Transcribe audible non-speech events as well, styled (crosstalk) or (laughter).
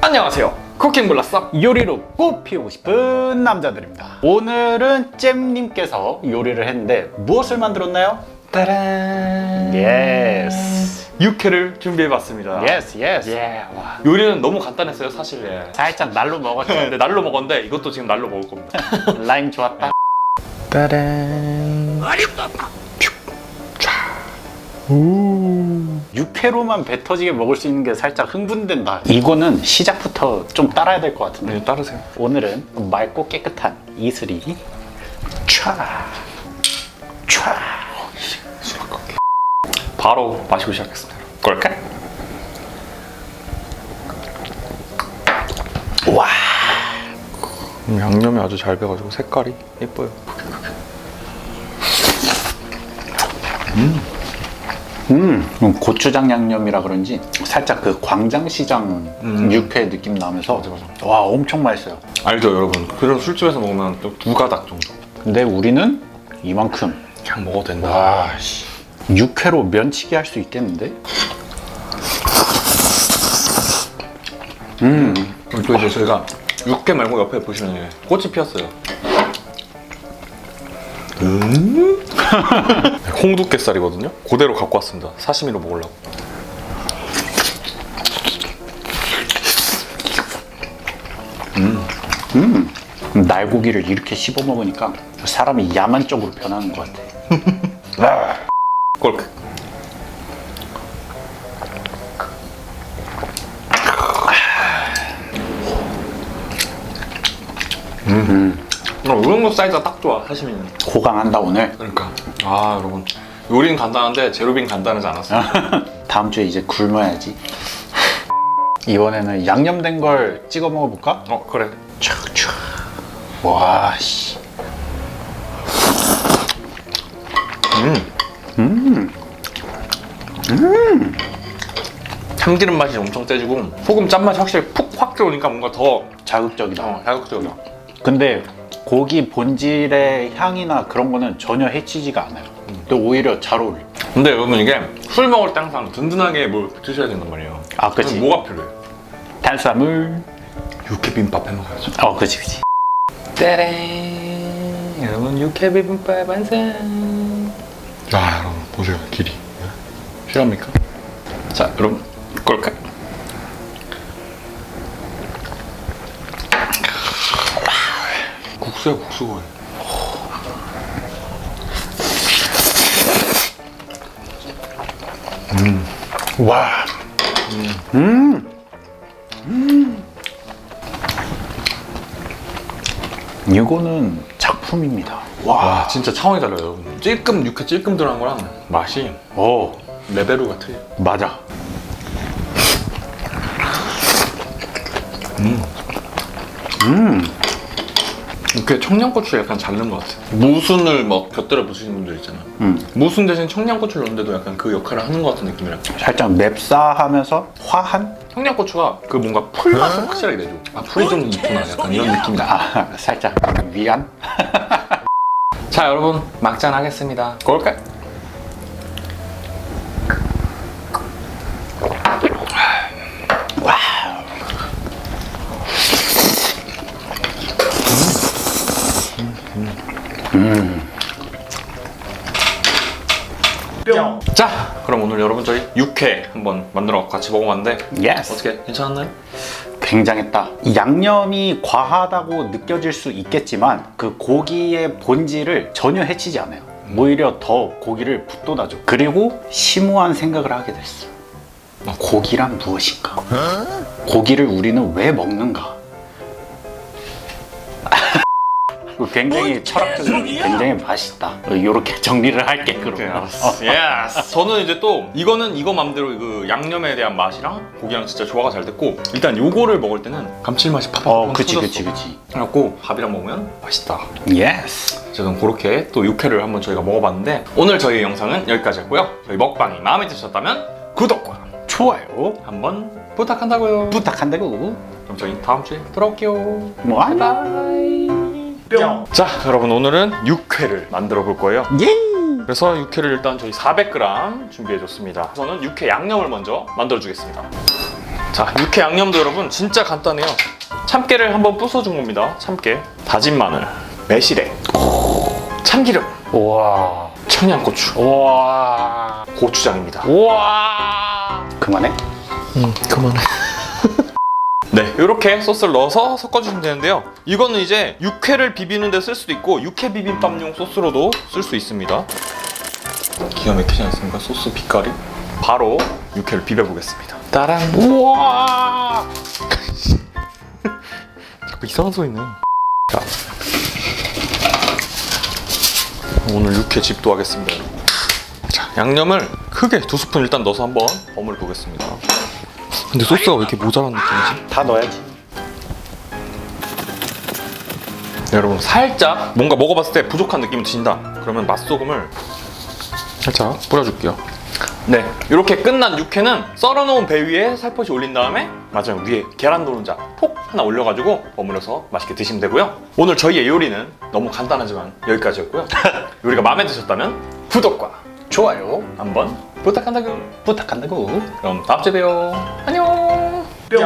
안녕하세요. 쿠킹 블라썸 요리로 꽃 피우고 싶은 남자들입니다. 오늘은 잼님께서 요리를 했는데 무엇을 만들었나요? 따란 예스. 육회를 준비해봤습니다. 예스, 예스. 예, 와. 요리는 너무 간단했어요, 사실. 예. 살짝 날로 먹었죠. 근데 날로 먹었는데 이것도 지금 날로 먹을 겁니다. (laughs) 라임 좋았다. 따란. 육회로만 배 터지게 먹을 수 있는 게 살짝 흥분된다. 이거는 시작부터 좀 따라야 될 것 같은데. 네, 따르세요. 오늘은 맑고 깨끗한 이슬이 촤, 촤. 바로 마시고 시작했습니다. 꼴까? 와. 음, 양념이 아주 잘 배가지고 색깔이 예뻐요. 음, 고추장 양념이라 그런지 살짝 그 광장시장 음. 육회 느낌 나면서 맞아, 맞아. 와 엄청 맛있어요. 알죠, 여러분. 그런 술집에서 먹으면 또 두 가닥 정도. 근데 우리는 이만큼 그냥 먹어도 된다. 와, 씨. 육회로 면치기 할 수 있겠는데? 음, 그리고 또 이제 저희가 육회 말고 옆에 보시면 꽃이 피었어요. 음? (laughs) 홍두깨살이거든요. 그대로 갖고 왔습니다. 사시미로 먹으려고. 날고기를 이렇게 씹어 먹으니까 사람이 야만 쪽으로 변하는 것 같아. (laughs) 꼴크. 음. 어, 이런 거 사이즈가 딱 좋아, 사시미는. 고강한다 오늘. 그러니까. 아, 여러분. 요리는 간단한데 재료비는 간단하지 않았어요. (laughs) 다음 주에 이제 굶어야지. 이번에는 양념된 걸 찍어 먹어볼까? 어, 그래. 촥촥. 와, 씨. 음. 참기름 맛이 엄청 세지고 소금 짠맛이 확실히 푹 확 들어오니까 뭔가 더 자극적이다. 어, 자극적이야. 근데 고기 본질의 향이나 그런 거는 전혀 해치지가 않아요. 근데 오히려 잘 어울려. 근데 여러분 이게 술 먹을 때 항상 든든하게 뭘 드셔야 된단 말이에요. 아, 그치. 그럼 뭐가 필요해? 탄수화물. 육회 비빔밥 해 먹어야죠. 어, 그치, 그치. 따란 여러분 육회 비빔밥 완성. 아 여러분 보세요 길이. 실합니까? 자 여러분 꼴까? 국수야 국수. 와. 음. 음. 이거는 작품입니다. 와. 와 진짜 차원이 달라요. 찔끔 육회 찔끔 들어간 거랑 맛이 오, 레벨로가 틀려. 맞아. 육회 청양고추 약간 잘 넣은 것 같아. 무순을 막 곁들여 부시는 분들 있잖아. 음. 무순 대신 청양고추를 넣는데도 약간 그 역할을 하는 것 같은 느낌이라. 살짝 맵싸하면서 화한? 청양고추가 그 뭔가 풀 맛을 확실하게 내줘. 아 풀이 좀 있구나. 약간 이런 느낌이다. 아, 살짝 위안? (laughs) 자 여러분 막잔 하겠습니다. 걸까? 뿅. 자 그럼 오늘 여러분 저희 육회 한번 만들어 같이 먹어봤는데 예스. 어떻게 괜찮았나요? 굉장했다. 이 양념이 과하다고 느껴질 수 있겠지만 그 고기의 본질을 전혀 해치지 않아요. 오히려 더 고기를 붙돋아줘. 그리고 심오한 생각을 하게 됐어. 고기란 무엇인가? 고기를 우리는 왜 먹는가? 굉장히 철학적이고 굉장히 맛있다. 이렇게 정리를 할게 네, 그러면. 알았어. 예스. 저는 이제 또 이거는 이거 맘대로 그 양념에 대한 맛이랑 고기랑 진짜 조화가 잘 됐고 일단 요거를 먹을 때는 감칠맛이 팍팍 어, 그치, 터졌어. 그치, 그치. 그래갖고 밥이랑 먹으면 맛있다. 예스. 저는 그렇게 또 육회를 한번 저희가 먹어봤는데 오늘 저희 영상은 여기까지였고요. 저희 먹방이 마음에 드셨다면 구독과 좋아요. 한번 부탁한다고요. 부탁한다고. 그럼 저희 다음 주에 돌아올게요. 뭐 하냐? 바이. 뿅. 자, 여러분 오늘은 육회를 만들어 볼 거예요. 예. 그래서 육회를 일단 저희 400g 준비해 줬습니다. 저는 육회 양념을 먼저 만들어 주겠습니다. 자, 육회 양념도 여러분 진짜 간단해요. 참깨를 한번 부숴 준 겁니다. 참깨, 다진 마늘, 매실액, 참기름, 우와. 청양고추, 우와. 고추장입니다. 우와. 그만해? 음, 그만해. 네, 이렇게 소스를 넣어서 섞어주시면 되는데요. 이거는 이제 육회를 비비는 데 쓸 수도 있고 육회 비빔밥용 소스로도 쓸 수 있습니다. 기가 막히지 않습니까? 소스 빛깔이. 바로 육회를 비벼보겠습니다. 따란. 우와. (laughs) 자꾸 이상한 소리네. 자. 오늘 육회 집도 하겠습니다. 자, 양념을 크게 두 스푼 일단 넣어서 한번 버무려 보겠습니다. 근데 소스가 왜 이렇게 모자란 느낌이지? 다 넣어야지. 네, 여러분 살짝 뭔가 먹어봤을 때 부족한 느낌이 드신다. 그러면 맛소금을 살짝 뿌려줄게요. 네, 이렇게 끝난 육회는 썰어놓은 배 위에 살포시 올린 다음에 맞아요 위에 계란 노른자 폭 하나 올려가지고 버무려서 맛있게 드시면 되고요. 오늘 저희의 요리는 너무 간단하지만 여기까지였고요. (laughs) 요리가 마음에 드셨다면 구독과 좋아요. 한번 부탁한다고. 부탁한다고. 그럼 다음 주에 봬요. 안녕. 뿅.